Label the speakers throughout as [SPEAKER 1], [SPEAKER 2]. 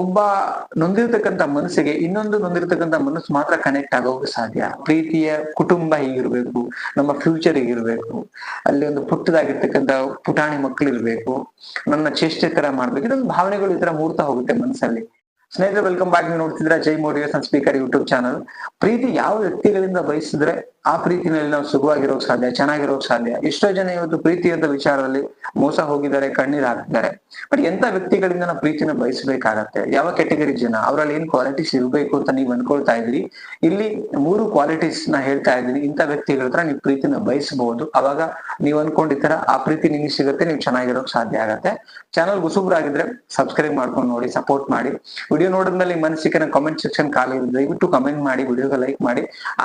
[SPEAKER 1] ಒಬ್ಬ ನೊಂದಿರ್ತಕ್ಕಂಥ ಮನಸ್ಸಿಗೆ ಇನ್ನೊಂದು ನೊಂದಿರ್ತಕ್ಕಂಥ ಮನಸ್ಸು ಮಾತ್ರ ಕನೆಕ್ಟ್ ಆಗೋಕೆ ಸಾಧ್ಯ. ಪ್ರೀತಿಯ ಕುಟುಂಬ ಹೀಗಿರ್ಬೇಕು, ನಮ್ಮ ಫ್ಯೂಚರ್ ಹೀಗಿರ್ಬೇಕು, ಅಲ್ಲಿ ಒಂದು ಪುಟ್ಟದಾಗಿರ್ತಕ್ಕಂಥ ಪುಟಾಣಿ ಮಕ್ಕಳು ಇರ್ಬೇಕು ನನ್ನ ಚೇಷ್ಟೆ ತರ ಮಾಡ್ಬೇಕು, ಇದೊಂದು ಭಾವನೆಗಳು ಈ ತರ ಮೂಡ್ತಾ ಹೋಗುತ್ತೆ ಮನಸ್ಸಲ್ಲಿ. ಸ್ನೇಹಿತರೆ ವೆಲ್ಕಮ್ ಬ್ಯಾಕ್ ನೀವು ನೋಡ್ತಿದ್ರೆ Jai motivation speaker YouTube channel ಪ್ರೀತಿ ಯಾವ ವ್ಯಕ್ತಿಗಳಿಂದ ಬಯಸಿದ್ರೆ ಆ ಪ್ರೀತಿನಲ್ಲಿ ನಾವು ಸುಖವಾಗಿರೋಕ್ ಸಾಧ್ಯ, ಚೆನ್ನಾಗಿರೋಕ್ ಸಾಧ್ಯ? ಎಷ್ಟೋ ಜನ ಇವತ್ತು ಪ್ರೀತಿ ಅಂತ ವಿಚಾರದಲ್ಲಿ ಮೋಸ ಹೋಗಿದ್ದಾರೆ, ಕಣ್ಣೀರ್ ಹಾಕಿದ್ದಾರೆ ಬಟ್ ಎಂತ ವ್ಯಕ್ತಿಗಳಿಂದ ನಾವು ಪ್ರೀತಿನ ಬಯಸಬೇಕಾಗತ್ತೆ? ಯಾವ ಕ್ಯಾಟಗರಿ ಜನ? ಅವರಲ್ಲಿ ಏನ್ ಕ್ವಾಲಿಟೀಸ್ ಇರಬೇಕು ಅಂತ ನೀವು ಅನ್ಕೊಳ್ತಾ ಇದ್ರಿ ಇಲ್ಲಿ ಮೂರು ಕ್ವಾಲಿಟೀಸ್ನ ಹೇಳ್ತಾ ಇದ್ದೀನಿ. ಇಂಥ ವ್ಯಕ್ತಿಗಳ ಹತ್ರ ನೀವು ಪ್ರೀತಿನ ಬಯಸಬಹುದು ಅವಾಗ ನೀವು ಅನ್ಕೊಂಡಿರ್ತಾರ ಆ ಪ್ರೀತಿ ನಿಮಗೆ ಸಿಗುತ್ತೆ, ನೀವು ಚೆನ್ನಾಗಿರೋಕ್ ಸಾಧ್ಯ ಆಗತ್ತೆ. ಚಾನಲ್ ಗುಸುಬ್ರಾಗಿದ್ರೆ ಸಬ್ಸ್ಕ್ರೈಬ್ ಮಾಡ್ಕೊಂಡು ನೋಡಿ ಸಪೋರ್ಟ್ ಮಾಡಿ. ವಿಡಿಯೋ ನೋಡಿದ್ಮೇಲೆ ನಿಮ್ಮ ಮನಸ್ಸಿಗೆ ಕಾಮೆಂಟ್ ಸೆಕ್ಷನ್ ಖಾಲಿ ದಯವಿಟ್ಟು ಕಮೆಂಟ್ ಮಾಡಿ, ವಿಡಿಯೋಗೆ ಲೈಕ್ ಮಾಡಿ.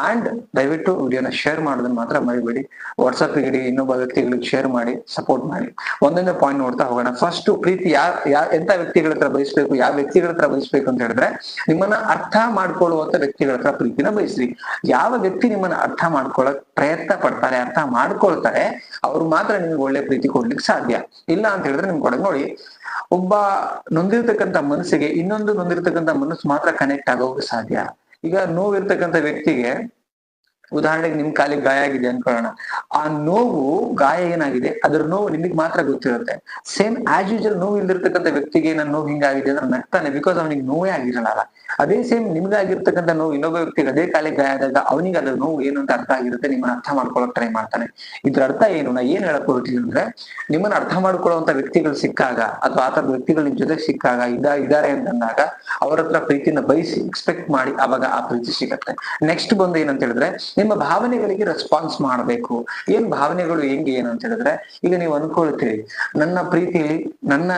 [SPEAKER 1] ಅಂಡ್ ದಯವಿಟ್ಟು ವಿಡಿಯೋನ ಶೇರ್ ಮಾಡೋದನ್ನ ಮಾತ್ರ ಮರಿಬೇಡಿ. ವಾಟ್ಸಪ್ ಇಡಿ, ಇನ್ನೊಬ್ಬ ವ್ಯಕ್ತಿಗಳಿಗೆ ಶೇರ್ ಮಾಡಿ ಸಪೋರ್ಟ್ ಮಾಡಿ. ಒಂದೊಂದೇ ಪಾಯಿಂಟ್ ನೋಡ್ತಾ ಹೋಗೋಣ. ಫಸ್ಟ್ ಪ್ರೀತಿ ಯಾ ಯಾ, ಎಂತ ವ್ಯಕ್ತಿಗಳ ಹತ್ರ ಬಯಸ್ಬೇಕು, ಯಾವ ವ್ಯಕ್ತಿಗಳ ಹತ್ರ ಬಯಸ್ಬೇಕು ಅಂತ ಹೇಳಿದ್ರೆ ನಿಮ್ಮನ್ನ ಅರ್ಥ ಮಾಡ್ಕೊಳ್ಳುವಂತ ವ್ಯಕ್ತಿಗಳ ಹತ್ರ ಪ್ರೀತಿನ ಬಯಸ್ರಿ. ಯಾವ ವ್ಯಕ್ತಿ ನಿಮ್ಮನ್ನ ಅರ್ಥ ಮಾಡ್ಕೊಳ್ಳಕ್ ಪ್ರಯತ್ನ ಪಡ್ತಾರೆ, ಅರ್ಥ ಮಾಡ್ಕೊಳ್ತಾರೆ, ಅವ್ರು ಮಾತ್ರ ನಿಮ್ಗೆ ಒಳ್ಳೆ ಪ್ರೀತಿ ಕೊಡ್ಲಿಕ್ಕೆ ಸಾಧ್ಯ. ಇಲ್ಲ ಅಂತ ಹೇಳಿದ್ರೆ ನಿಮ್ ಕೊಡಕ್ ನೋಡಿ. ಒಬ್ಬ ನೊಂದಿರ್ತಕ್ಕಂಥ ಮನಸ್ಸಿಗೆ ಇನ್ನೊಂದು ನೊಂದಿರ್ತಕ್ಕಂಥ ಮನಸ್ಸು ಮಾತ್ರ ಕನೆಕ್ಟ್ ಆಗೋಕೆ ಸಾಧ್ಯ. ಈಗ ನೋವಿರ್ತಕ್ಕಂಥ ವ್ಯಕ್ತಿಗೆ ಉದಾಹರಣೆಗೆ ನಿಮ್ ಕಾಲಿಗೆ ಗಾಯ ಆಗಿದೆ ಅನ್ಕೊಳ್ಳೋಣ. ಆ ನೋವು ಗಾಯ ಏನಾಗಿದೆ? ಅದ್ರ ನೋವು ನಿಮಗೆ ಮಾತ್ರ ಗೊತ್ತಿರುತ್ತೆ. ಸೇಮ್ ಆಸ್ ಯೂಶಲ್ ನೋವು ಇಲ್ದಿರ್ತಕ್ಕಂಥ ವ್ಯಕ್ತಿಗೆ ನನ್ನ ನೋವು ಹಿಂಗಾಗಿದೆ ಅಂದ್ರೆ ನಗ್ತಾನೆ ಬಿಕಾಸ್ ಅವನಿಗೆ ನೋವೇ ಆಗಿರಲ್ಲ. ಅದೇ ಸೇಮ್ ನಿಮ್ಗಾಗಿರ್ತಕ್ಕಂಥ ನೋವು ಇನ್ನೊಬ್ಬ ವ್ಯಕ್ತಿಗೆ ಅದೇ ಕಾಲಿಗೆ ಗಾಯ ಆದಾಗ ಅವನಿಗೆ ಅದ್ರ ನೋವು ಏನು ಅಂತ ಅರ್ಥ ಆಗಿರುತ್ತೆ, ನಿಮ್ಮನ್ನ ಅರ್ಥ ಮಾಡ್ಕೊಳ್ಳೋಕೆ ಟ್ರೈ ಮಾಡ್ತಾನೆ. ಇದ್ರ ಅರ್ಥ ಏನು? ನಾ ಏನ್ ಹೇಳಕ್ ಹೋಗ್ತೀನಿ ಅಂದ್ರೆ, ನಿಮ್ಮನ್ನ ಅರ್ಥ ಮಾಡ್ಕೊಳ್ಳುವಂತ ವ್ಯಕ್ತಿಗಳು ಸಿಕ್ಕಾಗ ಅಥವಾ ಆತರ ವ್ಯಕ್ತಿಗಳು ನಿಮ್ ಜೊತೆ ಸಿಕ್ಕಾಗ, ಇದ, ಇದಾರೆ ಅಂತಂದಾಗ ಅವ್ರ ಹತ್ರ ಪ್ರೀತಿನ ಬಯಸಿ ಎಕ್ಸ್ಪೆಕ್ಟ್ ಮಾಡಿ ಅವಾಗ ಆ ಪ್ರೀತಿ ಸಿಗತ್ತೆ. ನೆಕ್ಸ್ಟ್ ಬಂದು ಏನಂತ ಹೇಳಿದ್ರೆ, ನಿಮ್ಮ ಭಾವನೆಗಳಿಗೆ ರೆಸ್ಪಾನ್ಸ್ ಮಾಡಬೇಕು. ಏನ್ ಭಾವನೆಗಳು ಹೆಂಗೆ ಏನು ಅಂತ ಹೇಳಿದ್ರೆ, ಈಗ ನೀವು ಅನ್ಕೊಳ್ತೀರಿ, ನನ್ನ ಪ್ರೀತಿ ನನ್ನ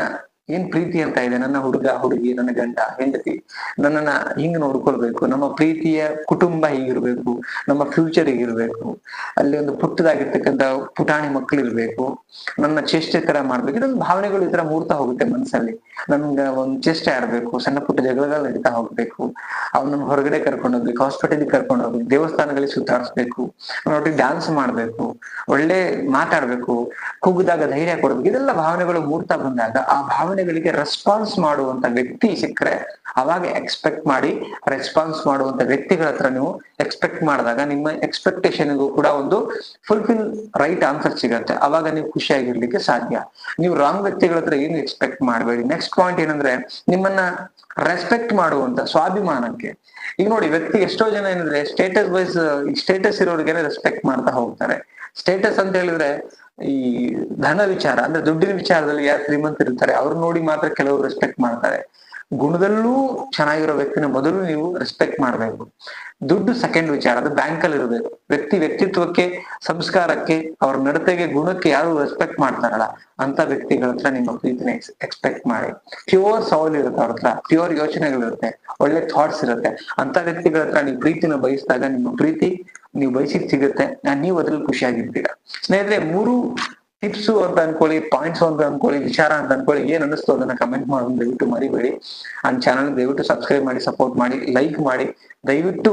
[SPEAKER 1] ಏನ್ ಪ್ರೀತಿ ಅಂತ ಇದೆ? ನನ್ನ ಹುಡುಗ, ಹುಡುಗಿ, ನನ್ನ ಗಂಡ, ಹೆಂಡತಿ, ನನ್ನನ್ನ ಹಿಂಗ್ ನೋಡ್ಕೊಳ್ಬೇಕು? ನಮ್ಮ ಪ್ರೀತಿಯ ಕುಟುಂಬ ಹೀಗಿರ್ಬೇಕು, ನಮ್ಮ ಫ್ಯೂಚರ್ ಹೀಗಿರ್ಬೇಕು, ಅಲ್ಲಿ ಒಂದು ಪುಟ್ಟದಾಗಿರ್ತಕ್ಕಂಥ ಪುಟಾಣಿ ಮಕ್ಕಳು ಇರ್ಬೇಕು, ನನ್ನ ಚೇಷ್ಟೆ ತರ ಮಾಡ್ಬೇಕು. ಇದೊಂದು ಭಾವನೆಗಳು ಈ ತರ ಮೂಡ್ತಾ ಹೋಗುತ್ತೆ ಮನಸ್ಸಲ್ಲಿ. ನನ್ಗ ಒಂದ್ ಚೇಷ್ಟೆ ಆಡ್ಬೇಕು, ಸಣ್ಣ ಪುಟ್ಟ ಜಗಳಗಳು ನಡೀತಾ ಹೋಗ್ಬೇಕು, ಅವನನ್ನ ಹೊರಗಡೆ ಕರ್ಕೊಂಡು ಹೋಗ್ಬೇಕು ಹಾಸ್ಪಿಟಲ್ಗೆ ಕರ್ಕೊಂಡು ಹೋಗ್ಬೇಕು, ದೇವಸ್ಥಾನಗಳಿಗೆ ಸುತ್ತಾಡಿಸ್ಬೇಕು, ಅವನೊಟ್ಟಿಗೆ ಡ್ಯಾನ್ಸ್ ಮಾಡ್ಬೇಕು, ಒಳ್ಳೆ ಮಾತಾಡ್ಬೇಕು, ಕುಗ್ದಾಗ ಧೈರ್ಯ ಕೊಡ್ಬೇಕು. ಇದೆಲ್ಲ ಭಾವನೆಗಳು ಮೂರ್ತಾ ಬಂದಾಗ ಆ ಭಾವನೆಗಳಿಗೆ ರೆಸ್ಪಾನ್ಸ್ ಮಾಡುವಂತ ವ್ಯಕ್ತಿ ಸಿಕ್ಕರೆ ಅವಾಗ ಎಕ್ಸ್ಪೆಕ್ಟ್ ಮಾಡಿ ರೆಸ್ಪಾನ್ಸ್ ಮಾಡುವಂತ ವ್ಯಕ್ತಿಗಳ ಹತ್ರ ನೀವು ಎಕ್ಸ್ಪೆಕ್ಟ್ ಮಾಡಿದಾಗ ನಿಮ್ಮ ಎಕ್ಸ್ಪೆಕ್ಟೇಷನ್ಗೂ ಕೂಡ ಒಂದು ಫುಲ್ಫಿಲ್ ರೈಟ್ ಆನ್ಸರ್ ಸಿಗತ್ತೆ. ಅವಾಗ ನೀವು ಖುಷಿಯಾಗಿರ್ಲಿಕ್ಕೆ ಸಾಧ್ಯ. ನೀವು ರಾಂಗ್ ವ್ಯಕ್ತಿಗಳ ಹತ್ರ ಏನು ಎಕ್ಸ್ಪೆಕ್ಟ್ ಮಾಡಬೇಡಿ. ನೆಕ್ಸ್ಟ್ ಪಾಯಿಂಟ್ ಏನಂದ್ರೆ ನಿಮ್ಮನ್ನ ರೆಸ್ಪೆಕ್ಟ್ ಮಾಡುವಂತ, ಸ್ವಾಭಿಮಾನಕ್ಕೆ. ಈಗ ನೋಡಿ, ವ್ಯಕ್ತಿ ಎಷ್ಟೋ ಜನ ಏನಂದ್ರೆ ಸ್ಟೇಟಸ್ ವೈಸ್ ಸ್ಟೇಟಸ್ ಇರೋರಿಗೆ ರೆಸ್ಪೆಕ್ಟ್ ಮಾಡ್ತಾ ಹೋಗ್ತಾರೆ. ಸ್ಟೇಟಸ್ ಅಂತ ಹೇಳಿದ್ರೆ ಈ ಧನ ವಿಚಾರ, ಅಂದ್ರೆ ದುಡ್ಡಿನ ವಿಚಾರದಲ್ಲಿ ಯಾರು ಶ್ರೀಮಂತ ಇರ್ತಾರೆ ಅವ್ರು ನೋಡಿ ಮಾತ್ರ ಕೆಲವರು ರೆಸ್ಪೆಕ್ಟ್ ಮಾಡ್ತಾರೆ. ಗುಣದಲ್ಲೂ ಚೆನ್ನಾಗಿರೋ ವ್ಯಕ್ತಿನ ಮೊದಲು ನೀವು ರೆಸ್ಪೆಕ್ಟ್ ಮಾಡಬೇಕು. ದುಡ್ಡು ಸೆಕೆಂಡ್ ವಿಚಾರ, ಅದು ಬ್ಯಾಂಕ್ ಅಲ್ಲಿ ಇರಬೇಕು. ವ್ಯಕ್ತಿ ವ್ಯಕ್ತಿತ್ವಕ್ಕೆ, ಸಂಸ್ಕಾರಕ್ಕೆ, ಅವ್ರ ನಡತೆಗೆ, ಗುಣಕ್ಕೆ ಯಾರು ರೆಸ್ಪೆಕ್ಟ್ ಮಾಡ್ತಾರಲ್ಲ, ಅಂತ ವ್ಯಕ್ತಿಗಳ ಹತ್ರ ನಿಮ್ಮ ಪ್ರೀತಿನ ಎಕ್ಸ್ಪೆಕ್ಟ್ ಮಾಡಿ. ಪ್ಯೂರ್ ಸೌಲ್ ಇರುತ್ತೆ ಅವ್ರ ಹತ್ರ ಪ್ಯೂರ್ ಯೋಚನೆಗಳಿರುತ್ತೆ, ಒಳ್ಳೆ ಥಾಟ್ಸ್ ಇರುತ್ತೆ. ಅಂತ ವ್ಯಕ್ತಿಗಳ ಹತ್ರ ನೀವು ಪ್ರೀತಿನ ಬಯಸಿದಾಗ ನಿಮ್ಮ ಪ್ರೀತಿ ನೀವು ಬಯಸಿದ್ ಸಿಗುತ್ತೆ. ನೀವು ಅದ್ರಲ್ಲಿ ಖುಷಿಯಾಗಿರ್ತೀರ. ಸ್ನೇಹಿತರೆ, ಮೂರು ಟಿಪ್ಸ್ ಅಂತ ಅನ್ಕೊಳ್ಳಿ ಪಾಯಿಂಟ್ಸ್ ಅಂತ ಅನ್ಕೊಳ್ಳಿ, ವಿಚಾರ ಅಂತ ಅನ್ಕೊಳ್ಳಿ, ಏನ್ ಅನಿಸ್ತು ಅದನ್ನ ಕಮೆಂಟ್ ಮಾಡೋದು ದಯವಿಟ್ಟು ಮರಿಬೇಡಿ. ಅಂಡ್ ಚಾನಲ್ ದಯವಿಟ್ಟು ಸಬ್ಸ್ಕ್ರೈಬ್ ಮಾಡಿ ಸಪೋರ್ಟ್ ಮಾಡಿ ಲೈಕ್ ಮಾಡಿ. ದಯವಿಟ್ಟು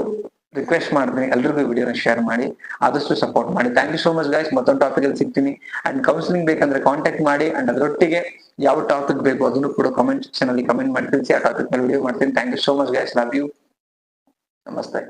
[SPEAKER 1] ರಿಕ್ವೆಸ್ಟ್ ಮಾಡ್ತೀನಿ, ಎಲ್ರಿಗೂ ವಿಡಿಯೋನ ಶೇರ್ ಮಾಡಿ, ಆದಷ್ಟು ಸಪೋರ್ಟ್ ಮಾಡಿ. Thank you so much guys ಮತ್ತೊಂದು ಟಾಪಿಕ್ ಅಲ್ಲಿ ಸಿಗ್ತೀನಿ. ಅಂಡ್ ಕೌನ್ಸಿಲಿಂಗ್ ಬೇಕಂದ್ರೆ ಕಾಂಟ್ಯಾಕ್ಟ್ ಮಾಡಿ ಅಂಡ್ ಅದರೊಟ್ಟಿಗೆ ಯಾವ ಟಾಪಿಕ್ ಬೇಕು ಅದನ್ನು ಕೂಡ ಕಮೆಂಟ್ ಸೆಕ್ಷನ್ ಅಲ್ಲಿ ಕಮೆಂಟ್ ಮಾಡಿ ತಿಳಿಸಿ, ಆ ಟಾಪಿಕ್ ಮೇಲೆ ವಿಡಿಯೋ ಮಾಡ್ತೀನಿ. Thank you so much guys love you ನಮಸ್ತೆ